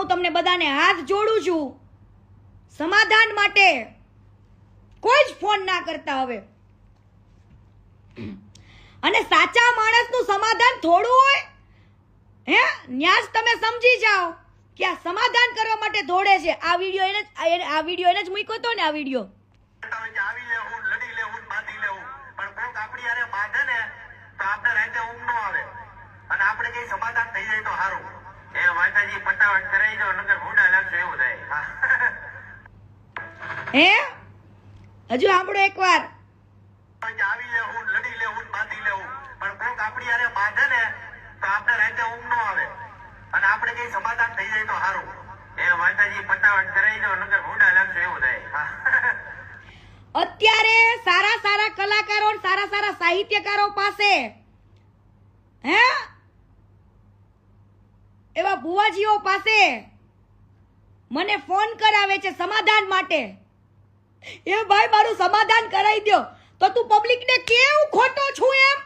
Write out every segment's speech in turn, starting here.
હું તમને બધાને હાથ જોડું છું. સમાધાન માટે કોઈ જ ફોન ના કરતા હવે. અને સાચા માણસનું સમાધાન થોડું હોય, હે? ન્યાસ તમે સમજી જાઓ કે આ સમાધાન કરવા માટે દોડે છે. આ વિડિયો એને જ- આ વિડિયો એને જ મૂક્યો હતો ને, આ વિડિયો? આપણી આપણે કઈ સમાધાન થઈ જાય તો સારું. એ માતાજી ફટાફટ કરાઈ દો નકર ભૂંડા લાગશે એવું થાય. હે? હજુ સાંભળો એકવાર. આવી લેવું લડી લેવું બાંધી લેવું પણ કોક આપણી હારે બાંધે ને તો આપણે રાતે ઊંઘ ન આવે. અને આપણે કઈ સમાધાન થઈ જાય તો સારું. એ માતાજી પટાવટ કરાઈ દો નકર ભૂડા લાગશે એવું થાય. અત્યારે સારા સારા કલાકારો સારા સારા સાહિત્યકારો પાસે. હે? એવા ભુવાજીઓ પાસે મને ફોન કરાવે છે સમાધાન માટે. એ ભાઈ, મારું સમાધાન કરાવી દ્યો. તો તું પબ્લિકને કેવું ખોટો છું એમ?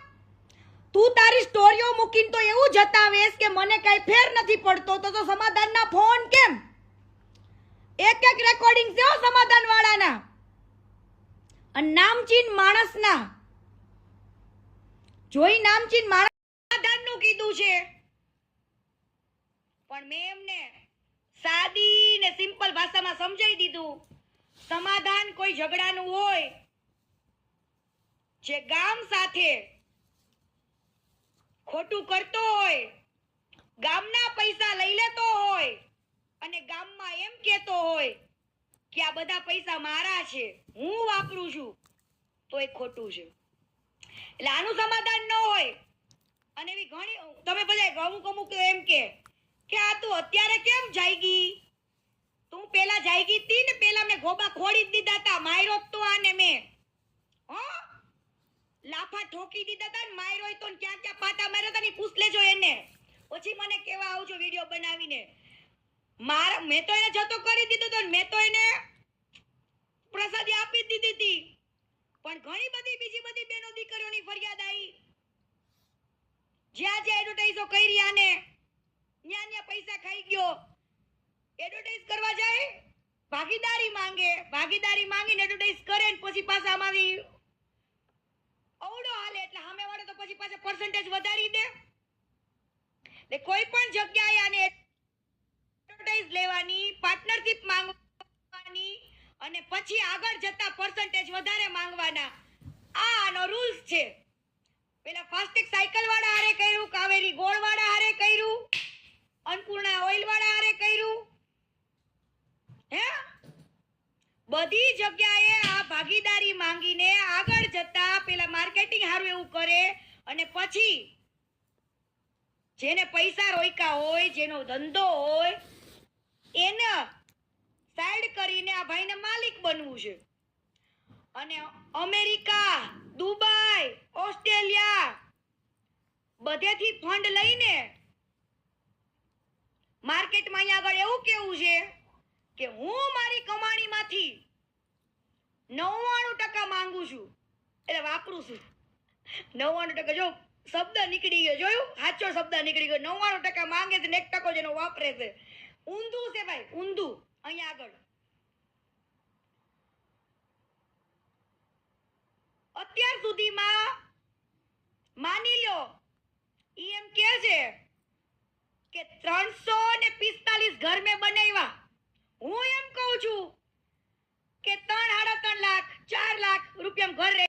તું તારી સ્ટોરીઓ મૂકીને તો એવું જતાવેશ કે મને કઈ ફેર નથી પડતો. તો તો સમાધાનના ફોન કેમ? એક એક રેકોર્ડિંગ છે સમાધાન વાળાના અને નામચીન માણસના. જોઈ નામચીન માણસ સમાધાનનું કીધું છે. પણ મેં એમને સાદી ને સિમ્પલ ભાષામાં સમજાવી દીધું. સમાધાન કોઈ ઝઘડાનું હોય, જે ગામ સાથે ખોટું કરતો હોય, ગામના પૈસા લઈ લેતો હોય અને ગામમાં એમ કહેતો હોય કે આ બધા પૈસા મારા છે, હું વાપરું છું, તો એ ખોટું છે. એટલે આનું સમાધાન ન હોય. અને એવી ઘણી, તમે બધા અમુક અમુક એમ કે કે આ તું અત્યારે કેમ જાયગી? તું પેલા જાયગી તી ને પેલા મેં ગોબા ખોડી દીધા તા, માયરો તો આને મેં. હો? લાફા ઠોકી દીધા તા ને માયરો તો ક્યાં ક્યાં પાટા માર્યા તા ને પૂછ લેજો એને. પછી મને કેવા આવજો વીડિયો બનાવીને. મારા, મેં તો એને જતો કરી દીધો તો મેં તો એને પ્રસાદી આપી દીધી હતી પણ ઘણી બધી, બીજી બધી બેનો દીકરીઓની ફરિયાદ આવી જ્યાં જ્યાં એડવર્ટાઈઝો કરી આને. ન્યા ન્યા પૈસા ખાઈ ગયો. એડવર્ટાઈઝ કરવા જાય, ભાગીદારી માંગે, ભાગીદારી માંગીને એડવર્ટાઈઝ કરે ને પછી પાછા અમારી અવડો હાલે. એટલે સામે વાળો તો પછી પાછા પર્સન્ટેજ વધારી દે. એટલે કોઈ પણ જગ્યાએ આને એડવર્ટાઈઝ લેવાની પાર્ટનરશિપ માંગવાની અને પછી આગળ જતા પર્સન્ટેજ વધારે માંગવાના. આ આનો રૂલ્સ છે. પેલા ફાસ્ટેગ સાયકલ વાળા આરે કર્યું, કાવેરી ગોળ વાળા હારે કર્યું અન્નપૂર્ણા ઓઇલ વાળા હારે કર્યું હે બધી જગ્યાએ આ ભાગીદારી માંગીને આગળ જતા પેલા માર્કેટિંગ હારું એવું કરે અને પછી જેને પૈસા રોક્યા હોય, જેનો ધંધો હોય, એને સાઈડ કરીને આ ભાઈને માલિક બનવું છે. અને અમેરિકા, દુબઈ, ઓસ્ટ્રેલિયા બધેથી ફંડ લઈને માર્કેટમાં અહીંયા આગળ એવું કેવું છે કે હું મારી કમાણીમાંથી નવ્વાણું ટકા માંગુ છું. એટલે વાપરું છું. નવ્વાણું ટકા જો શબ્દ નીકળી ગયો, જોયું? સાચો શબ્દ નીકળી ગયો. નવ્વાણું ટકા માંગે છે ને એક ટકો જેનો વાપરે છે. ઊંધું છે ભાઈ, ઊંધું. અહીંયા આગળ. અત્યાર સુધીમાં માની લ્યો, ઈ એમ કે છે કે ત્રણસો ને પિસ્તાલીસ ઘર મેં બનાવ્યા. હું એમ કહું છું કે ત્રણ સાડા ત્રણ લાખ ચાર લાખ રૂપિયા ઘર રહે